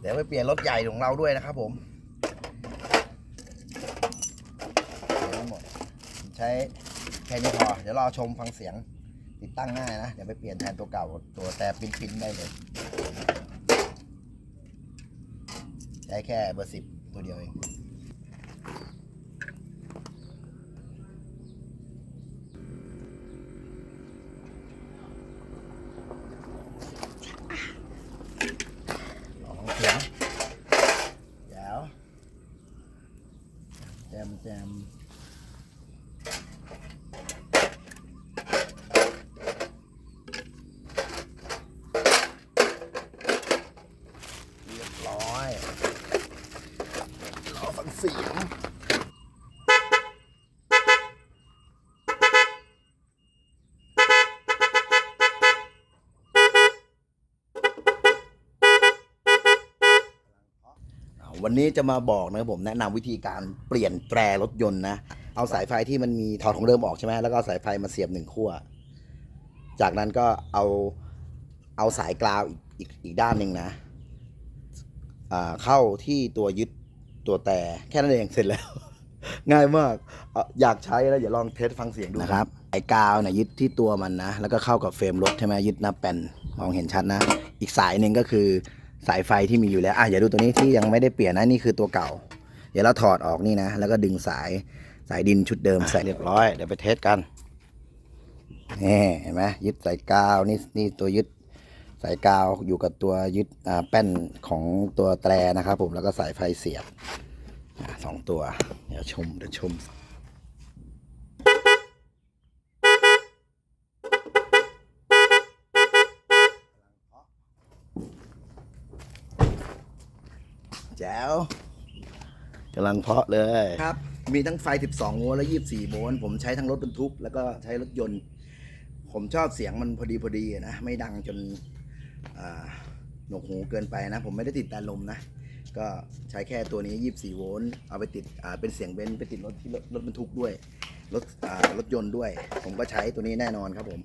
เดี๋ยวไปเปลี่ยนรถใหญ่ของเราด้วยนะครับผมหมดใช้แค่นี้พอ เดี๋ยวรอชมฟังเสียงติดตั้งง่ายนะ เดี๋ยวไปเปลี่ยนแทนตัวเก่าตัวแต่ปิ้นๆได้เลย ใช้แค่เบอร์สิบตัวเดียวเอง ลองเสียงเดี๋ยว แจมแจมเรียบร้อยรอฟังเสียง วันนี้จะมาบอกนะผมแนะนำวิธีการเปลี่ยนแตรรถยนต์นะ เอาสายไฟที่มันมีถอดของเดิมออกใช่ไหมแล้วก็เอาสายไฟมาเสียบหนึ่งขั้ว จากนั้นก็เอาเอาสายกราวอีกอีกอีกด้านหนึ่งนะอ่าเข้าที่ตัวยึดตัวแต่แค่นั้นเองเสร็จแล้ว ง่ายมากอออยากใช้แล้วอย่าลองเทสฟังเสียงดูนะครับไอ้กาวเนี่ยยึดที่ตัวมันนะ แล้วก็เข้ากับเฟรมรถใช่ไหมยึดหน้าแป้นมองเห็นชัดนะ อีกสายหนึ่งก็คือ สายไฟที่มีอยู่แล้วอะอย่าดูตัวนี้ที่ยังไม่ได้เปลี่ยนนะนี่คือตัวเก่า เดี๋ยวเราถอดออกนี่นะ แล้วก็ดึงสายสายดินชุดเดิมใส่เรียบร้อยเดี๋ยวไปเทสกันนี่เห็นไหมยึดสายกาวนี่นี่ตัวยึดสายกาวอยู่กับตัวยึดอ่าแป้นของตัวแตรนะครับผมแล้วก็สายไฟเสียบสองตัว เดี๋ยวชมเดี๋ยวชม แจ๋วกำลังเพาะเลยครับ มีทั้งไฟ 12 โวลต์และ 24 โวลต์ผมใช้ทั้งรถบรรทุก แล้วก็ใช้รถยนต์ ผมชอบเสียงมันพอดีพอดีนะ ไม่ดังจนหนวกหูเกินไปนะ ผมไม่ได้ติดแต่ลมนะ ก็ใช้แค่ตัวนี้ 24 โวลต์เอาไปติดเป็นเสียงเบนซ์ไปติดรถที่รถบรรทุกด้วย รถรถยนต์ด้วย ผมก็ใช้ตัวนี้แน่นอนครับผม